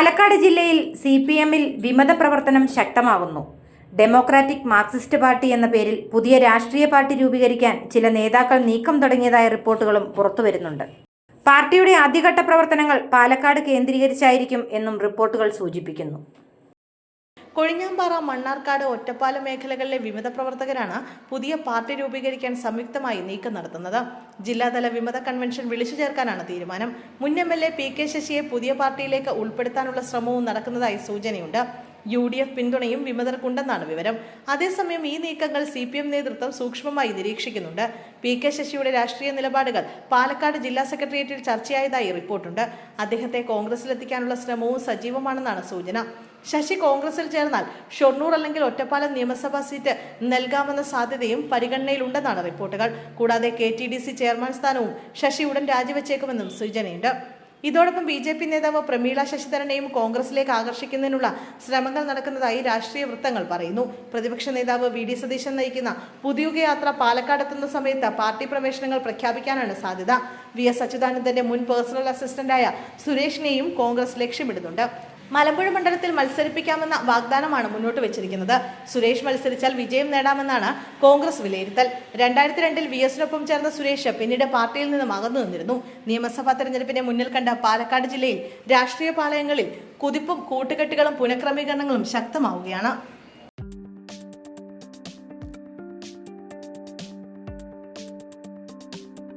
പാലക്കാട് ജില്ലയിൽ C P എമ്മിൽ വിമത പ്രവർത്തനം ശക്തമാകുന്നു ഡെമോക്രാറ്റിക് മാർക്സിസ്റ്റ് പാർട്ടി എന്ന പേരിൽ പുതിയ രാഷ്ട്രീയ പാർട്ടി രൂപീകരിക്കാൻ ചില നേതാക്കൾ നീക്കം തുടങ്ങിയതായ റിപ്പോർട്ടുകളും പുറത്തുവരുന്നുണ്ട്. പാർട്ടിയുടെ ആദ്യഘട്ട പ്രവർത്തനങ്ങൾ പാലക്കാട് കേന്ദ്രീകരിച്ചായിരിക്കും എന്നും റിപ്പോർട്ടുകൾ സൂചിപ്പിക്കുന്നു. കൊഴിഞ്ഞാമ്പാറ മണ്ണാർക്കാട് ഒറ്റപ്പാലം മേഖലകളിലെ വിമത പ്രവർത്തകരാണ് പുതിയ പാർട്ടി രൂപീകരിക്കാൻ സംയുക്തമായി നീക്കം നടത്തുന്നത്. ജില്ലാതല വിമത കൺവെൻഷൻ വിളിച്ചു ചേർക്കാനാണ് തീരുമാനം. മുൻ M L A P K ശശിയെ പുതിയ പാർട്ടിയിലേക്ക് ഉൾപ്പെടുത്താനുള്ള ശ്രമവും നടക്കുന്നതായി സൂചനയുണ്ട്. യു ഡി എഫ് പിന്തുണയും വിമതർക്കുണ്ടെന്നാണ് വിവരം. അതേസമയം ഈ നീക്കങ്ങൾ സി പി എം നേതൃത്വം സൂക്ഷ്മമായി നിരീക്ഷിക്കുന്നുണ്ട്. പി കെ ശശിയുടെ രാഷ്ട്രീയ നിലപാടുകൾ പാലക്കാട് ജില്ലാ സെക്രട്ടേറിയറ്റിൽ ചർച്ചയായതായി റിപ്പോർട്ടുണ്ട്. അദ്ദേഹത്തെ കോൺഗ്രസിലെത്തിക്കാനുള്ള ശ്രമവും സജീവമാണെന്നാണ് സൂചന. ശശി കോൺഗ്രസിൽ ചേർന്നാൽ ഷൊർണൂർ അല്ലെങ്കിൽ ഒറ്റപ്പാലം നിയമസഭാ സീറ്റ് നൽകാമെന്ന സാധ്യതയും പരിഗണനയിലുണ്ടെന്നാണ് റിപ്പോർട്ടുകൾ. കൂടാതെ K T D C chairman സ്ഥാനവും ശശി ഉടൻ രാജിവെച്ചേക്കുമെന്നും സൂചനയുണ്ട്. ഇതോടൊപ്പം ബി ജെ പി നേതാവ് പ്രമീള ശശിധരനെയും കോൺഗ്രസിലേക്ക് ആകർഷിക്കുന്നതിനുള്ള ശ്രമങ്ങൾ നടക്കുന്നതായി രാഷ്ട്രീയ വൃത്തങ്ങൾ പറയുന്നു. പ്രതിപക്ഷ നേതാവ് വി ഡി സതീശൻ നയിക്കുന്ന പുതിയുഗ യാത്ര പാലക്കാടെത്തുന്ന സമയത്ത് പാർട്ടി പ്രവേശനങ്ങൾ പ്രഖ്യാപിക്കാനാണ് സാധ്യത. വി എസ് അച്യുതാനന്ദന്റെ മുൻ പേഴ്സണൽ അസിസ്റ്റന്റായ സുരേഷിനെയും കോൺഗ്രസ് ലക്ഷ്യമിടുന്നുണ്ട്. മലമ്പുഴ മണ്ഡലത്തിൽ മത്സരിപ്പിക്കാമെന്ന വാഗ്ദാനമാണ് മുന്നോട്ട് വെച്ചിരിക്കുന്നത്. സുരേഷ് മത്സരിച്ചാൽ വിജയം നേടാമെന്നാണ് കോൺഗ്രസ് വിലയിരുത്തൽ. രണ്ടായിരത്തി രണ്ടിൽ വി എസിനൊപ്പം ചേർന്ന സുരേഷ് പിന്നീട് പാർട്ടിയിൽ നിന്നും അകന്നു നിന്നിരുന്നു. നിയമസഭാ തെരഞ്ഞെടുപ്പിനെ മുന്നിൽ കണ്ട പാലക്കാട് ജില്ലയിൽ രാഷ്ട്രീയ പാളയങ്ങളിൽ കുതിപ്പും കൂട്ടുകെട്ടുകളും പുനഃക്രമീകരണങ്ങളും ശക്തമാവുകയാണ്.